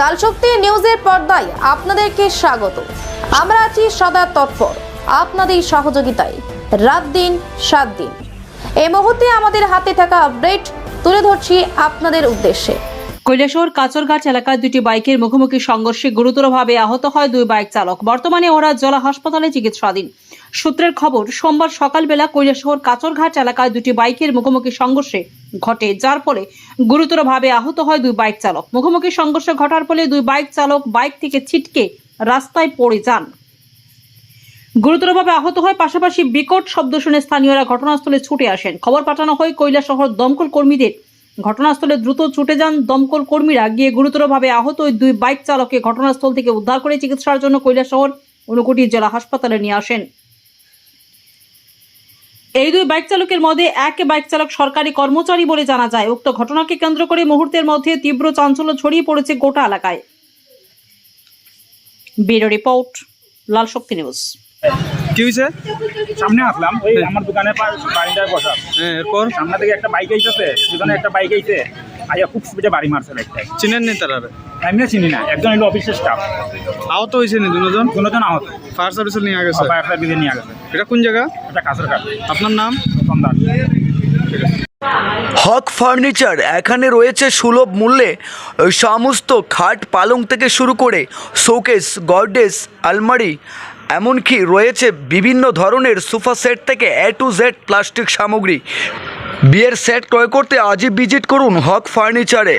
লাল শক্তি নিউজের পর্দায় আপনাদেরকে স্বাগত। আমরা আছি সদা তৎপর, আপনাদের সহযোগিতায়, রাত দিন, সাত দিন। এই মুহূর্তে আমাদের হাতে থাকা আপডেট তুলে ধরছি আপনাদের উদ্দেশ্যে। কৈলাসহর কাচরঘাট এলাকায় দুটি বাইকের মুখোমুখি সংঘর্ষে গুরুতরভাবে আহত হয় দুই বাইক চালক। বর্তমানে ওরা জলা হাসপাতালে চিকিৎসাধীন। সূত্রের খবর, সোমবার সকালবেলা কৈলাসহর কাচরঘাট এলাকায় দুটি বাইকের মুখোমুখি সংঘর্ষে ঘটে, যার ফলে গুরুতরভাবে আহত হয় দুই বাইক চালক। মুখোমুখি সংঘর্ষ ঘটার ফলে দুই বাইক চালক বাইক থেকে ছিটকে রাস্তায় পড়ে যান। গুরুতরভাবে আহত হয়, পাশাপাশি বিকট শব্দ শুনে স্থানীয়রা ঘটনাস্থলে ছুটে আসেন। খবর পাঠানো হয় কৈলাসহর দমকল কর্মীদের ঘটনাস্থলে দ্রুত ছুটে যান দমকল কর্মীরা। গিয়ে গুরুতরভাবে আহত ওই দুই বাইক চালককে ঘটনাস্থল থেকে উদ্ধার করে চিকিৎসার জন্য কৈলাসহর ঊনকোটি জেলা হাসপাতালে নিয়ে আসেন। এই দুই বাইক চালকের মধ্যে এক বাইক চালক সরকারি কর্মচারী বলে জানা যায়। উক্ত ঘটনাকে কেন্দ্র করে মুহূর্তের মধ্যে তীব্র চাঞ্চল্য ছড়িয়ে পড়েছে গোটা এলাকায়। Bureau report Lal Shakti news. কি হয়েছে সামনে আসলাম। ওই আমার দোকানের পা- বারিন্দায় বসা হ্যাঁ এরপর? সামনে থেকে একটা বাইক আইতেছে দুজনে একটা বাইক আইছে। আইয়া খুব স্পিডে বাড়ি মারছে বাইকটাই চিনেন নি তারা? এমনি চিনি না একজন হলো অফিসের স্টাফ আহত হয়েছে নি দুজন? দুজন আহত। ফায়ার সার্ভিসে নিয়ে গেছে? ফায়ার সার্ভিসে নিয়ে গেছে। এটা কোন জায়গা? এটা কাছের কাজ আপনার নাম? সন্ধ্যা হক ফার্নিচার এখানে রয়েছে সুলভ মূল্যে সমস্ত খাট পালং থেকে শুরু করে শোকেস গর্ডেস আলমারি এমনকি রয়েছে বিভিন্ন ধরনের সোফা সেট থেকে এ টু জেড প্লাস্টিক সামগ্রী। বিয়ের সেট ক্রয় করতে আজই ভিজিট করুন হক ফার্নিচারে।